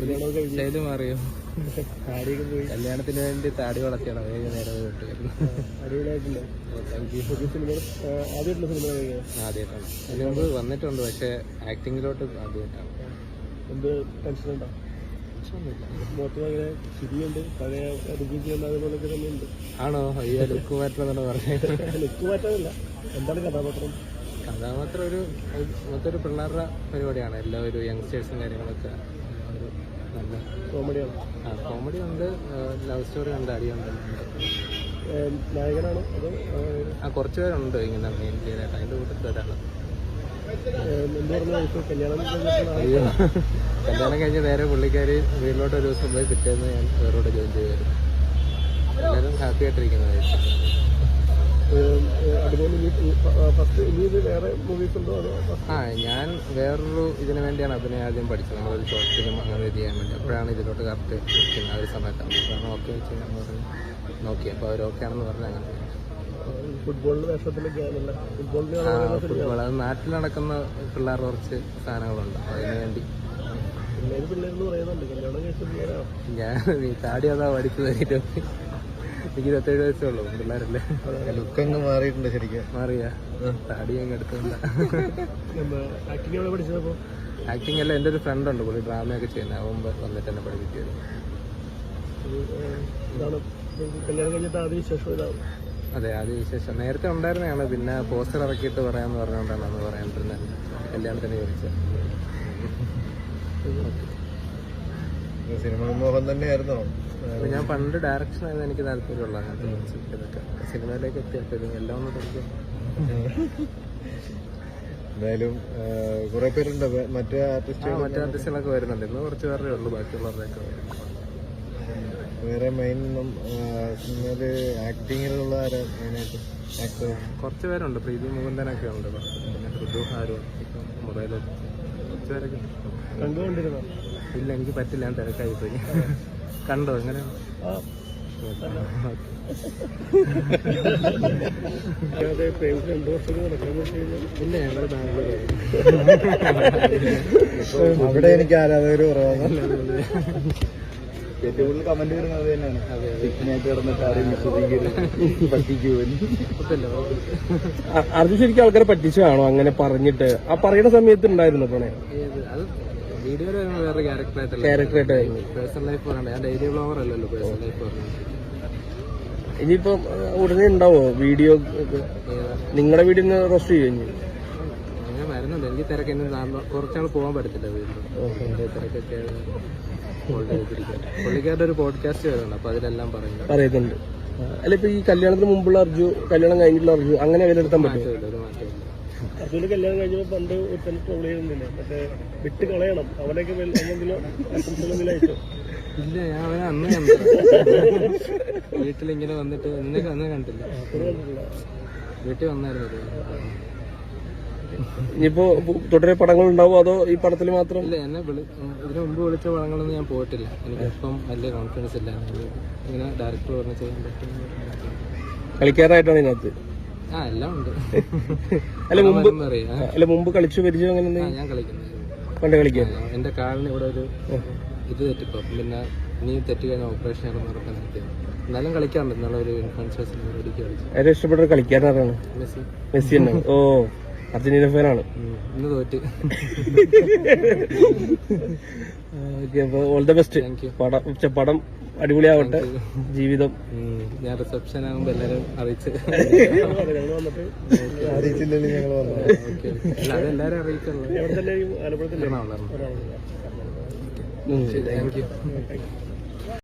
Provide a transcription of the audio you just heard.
കല്യാണമൊക്കെ അറിയോ താടിയൊക്കെ പോയി കല്യാണത്തിന് വേണ്ടി താടി വളർത്തിയാണ്? അതേ നേരെ അടിപൊളിയായിട്ടുണ്ട്. പുതിയ സിനിമ ആദ്യമായിട്ടുള്ള സിനിമ കഴിയുക ആദ്യമായിട്ടാണ്. അതിന് മുമ്പ് വന്നിട്ടുണ്ട് പക്ഷേ ആക്ടിങ്ങിലോട്ട് ആദ്യമായിട്ടാണ്. എന്ത് ആണോ? അയ്യോ ലുക്ക് മാറ്റണമെന്നാണ് പറഞ്ഞത്. ലുക്ക് മാറ്റാനില്ല. എന്താണ് കഥാപാത്രം? കഥാപാത്രം ഒരു മൊത്തം ഒരു പിള്ളേരുടെ പരിപാടിയാണ്. എല്ലാ ഒരു യങ്സ്റ്റേഴ്സും കാര്യങ്ങളൊക്കെ. നല്ല കോമഡിയാണ്. ആ കോമഡി ഉണ്ട് ലവ് സ്റ്റോറി ഉണ്ട് അടിയുണ്ട്. നായകനാണ് അതോ ആ കുറച്ച് പേരുണ്ട് ഇങ്ങനെ മെയിൻ ചെയ്തായിട്ട് അതിന്റെ കൂട്ടത്തിൽ ആൾ- അയ്യോ കല്യാണം കഴിഞ്ഞ് നേരെ പുള്ളിക്കാരി വീട്ടിലോട്ട് ഒരു ദിവസം പോയി പിറ്റേന്ന് ഞാൻ വേറോട് ജോയിൻ ചെയ്തായിരുന്നു. എല്ലാവരും ഹാപ്പി ആയിട്ടിരിക്കുന്നതായിരിക്കും അതുപോലെ ഫസ്റ്റ് ഇനി ഇത് വേറെ മൂവീസ് ഉണ്ടോ അതോ ആ ഞാൻ വേറൊരു ഇതിന് വേണ്ടിയാണ് അതിനെ ആദ്യം പഠിച്ചത്. നമ്മളൊരു ഷോർട്ട് ഫിലിം അങ്ങനെ ഇത് ചെയ്യാൻ വേണ്ടി. അപ്പോഴാണ് ഇതിലോട്ട് കറക്റ്റ് നിൽക്കുന്നത് ആ ഒരു സമയത്താണ് കാരണം ഓക്കെ വെച്ച് ഞാൻ പറഞ്ഞു നോക്കി. അപ്പോൾ അവർ ഓക്കെ ആണെന്ന് പറഞ്ഞു അങ്ങനെ ഫുട്ബോളിന്റെ ഫുട്ബോൾ. അത് നാട്ടിൽ നടക്കുന്ന പിള്ളേർ കുറച്ച് സാധനങ്ങളുണ്ട്. അതിന് വേണ്ടി. ഞാൻ താടി അതാ പഠിച്ചു തരിട്ട് എനിക്ക് ഇരുപത്തേഴ് വയസ്സേ ഉള്ളൂ പിള്ളേരല്ലേ? ലുക്കങ്ങ് മാറിയിട്ടുണ്ട് ശരിക്കും. മാറിയാ? താടി അങ്ങ് എടുത്തില്ല ആക്ടിംഗ് അല്ല എന്റെ ഒരു ഫ്രണ്ട് ഉണ്ട് പുള്ളി ഡ്രാമയൊക്കെ ചെയ്യുന്ന. അവൻ വന്നിട്ട് എന്നെ പഠിപ്പിച്ചത് അതെ ആദ്യ വിശേഷം. നേരത്തെ ഉണ്ടായിരുന്നതാണ് പിന്നെ പോസ്റ്റർ ഇറക്കിയിട്ട് പറയാന്ന് പറഞ്ഞുകൊണ്ടാണ് അന്ന് പറ്റുന്നത്. കല്യാണത്തിന് ചോദിച്ചത് സിനിമ മോഹൻ തന്നെയായിരുന്നോ. ഞാൻ പണ്ട് ഡയറക്ഷൻ ആയിരുന്നു എനിക്ക് താല്പര്യമുള്ള ഇതൊക്കെ. സിനിമയിലേക്ക് എത്തിയപ്പോഴും എല്ലാം ഒന്ന് പഠിക്കും. എന്തായാലും കുറെ പേരുണ്ട്. മറ്റേ ആർട്ടിസ്റ്റ് മറ്റേ ആർട്ടിസ്റ്റുകളൊക്കെ വരുന്നുണ്ട്. ഇന്ന് കുറച്ച് പേരുടെ ഉള്ളൂ ബാക്കിയുള്ളവരുടെയൊക്കെ വരും വേറെ മെയിൻ സിനിമയിൽ ആക്ടിങ്ങിലുള്ള കുറച്ച് പേരുണ്ട്. പ്രീതി മുകുന്ദനൊക്കെ ഉണ്ട്. പിന്നെ ഋതു ആരും ഇപ്പം കണ്ടുകൊണ്ടിരുന്ന? ഇല്ല എനിക്ക് പറ്റില്ല ഞാൻ തിരക്കായി പോയി കണ്ടോ എങ്ങനെ? ഇല്ല ഞങ്ങൾ ബാംഗ്ലൂർ അവിടെ എനിക്ക് ആരാധകർ കുറവാണ്. ഏറ്റവും കൂടുതൽ കമന്റ് വരുന്നത് അത് തന്നെയാണ് സിഗ്നേറ്റ് കിടന്നിട്ട് ആരെയും വിശ്വസിക്കരുത് പറ്റിക്കുമെന്ന് അർജുൻ ശരിക്കും ആൾക്കാരെ പറ്റിച്ചതാണോ അങ്ങനെ പറഞ്ഞിട്ട്. ആ പറയുന്ന സമയത്ത് ഉണ്ടായിരുന്നു പ്രണയം വീഡിയോയിൽ വരുമ്പോൾ വേറെ ക്യാരക്ടറായിട്ടല്ല ക്യാരക്ടറായിട്ടായിരുന്നു പേഴ്സണൽ ലൈഫ് പറയണ്ട ഞാൻ ഡെയിലി ബ്ലോഗർ അല്ലല്ലോ പേഴ്സണൽ ലൈഫ് ഇനിയിപ്പം ഉടനെ ഉണ്ടാവോ വീഡിയോ നിങ്ങളുടെ വീടിന് റോസ്റ്റ് ചെയ്യും ഇനി? അങ്ങനെ വരുന്നുണ്ട്. എനിക്ക് തിരക്ക് കുറച്ചാൾ പോകാൻ പറ്റത്തില്ല വീട്ടിൽ തിരക്കൊക്കെ പുള്ളിക്കാരുടെ ഒരു പോഡ്കാസ്റ്റ് വരുന്നുണ്ട് അപ്പൊ അതിലെല്ലാം പറയുന്നു പറയുന്നുണ്ട്. അല്ല ഇപ്പൊ ഈ കല്യാണത്തിന് മുമ്പുള്ള അർജു കല്യാണം കഴിഞ്ഞിട്ടുള്ള അർജു അങ്ങനെ വിലയിരുത്താൻ പറ്റും അർജുന് കല്യാണം കഴിഞ്ഞപ്പോ പണ്ട് ഒരുത്തൻ ട്രോൾ ചെയ്യുന്നില്ലേ മറ്റേ വിട്ട് കളയണം. അവനൊക്കെ എന്തെങ്കിലും ആശംസകളെങ്കിലും അയച്ചോ? ഇല്ല ഞാൻ അവനെ അന്ന് കണ്ടു. വീട്ടിലിങ്ങനെ വന്നിട്ട് നിന്നെ അന്ന് കണ്ടില്ല. വീട്ടിൽ വന്നായിരുന്നു. ഇനിയിപ്പോ തുടരെ പടങ്ങൾ ഉണ്ടാവും അതോ ഈ പടത്തിൽ മാത്രം? ഇല്ല എന്നെ ഇതിനു മുമ്പ് വിളിച്ച പടങ്ങളൊന്നും ഞാൻ പോയിട്ടില്ല. എനിക്ക് ഇപ്പം വലിയ കോൺഫിഡൻസ് ഇല്ല. ഇങ്ങനെ ഡയറക്ടർ പറഞ്ഞ് ചെയ്യാൻ പറ്റും കളിക്കാരായിട്ടാണ് ഇതിനകത്ത്? ആ എല്ലാം ഉണ്ട്. അല്ല മുമ്പ് അല്ല മുമ്പ് കളിച്ചു പരിചയം അങ്ങനെ ഞാൻ കളിക്കുന്നത് പണ്ട് കളിക്കാൻ എന്റെ കാലിന് ഇവിടെ ഒരു ഇത് തെറ്റിപ്പോ പിന്നെ നീ തെറ്റി കഴിഞ്ഞ ഓപ്പറേഷൻ ആണ് പറഞ്ഞാൽ എന്നാലും കളിക്കാറുണ്ട്. എന്നുള്ള ഒരു ഇൻഫ്ലുവൻസേഴ്സിന് കളിച്ചു ഏറ്റവും ഇഷ്ടപ്പെട്ട കളിക്കാരനാണ് മെസ്സി. മെസ്സി തന്നെ ഓ. അർജന്റീന ഫാനാണ്. ഇന്ന് തോറ്റ്. ഓക്കെ അപ്പോൾ ഓൾ ദ ബെസ്റ്റ് പടം പടം അടിപൊളിയാവട്ടെ. ജീവിതം. ഞാൻ റിസപ്ഷൻ ആകുമ്പോൾ എല്ലാവരും അറിയിച്ച്. അറിയിച്ചില്ലെങ്കിൽ ഞങ്ങൾ വന്നു അതെല്ലാവരും എവിടെ തന്നെ താങ്ക് യു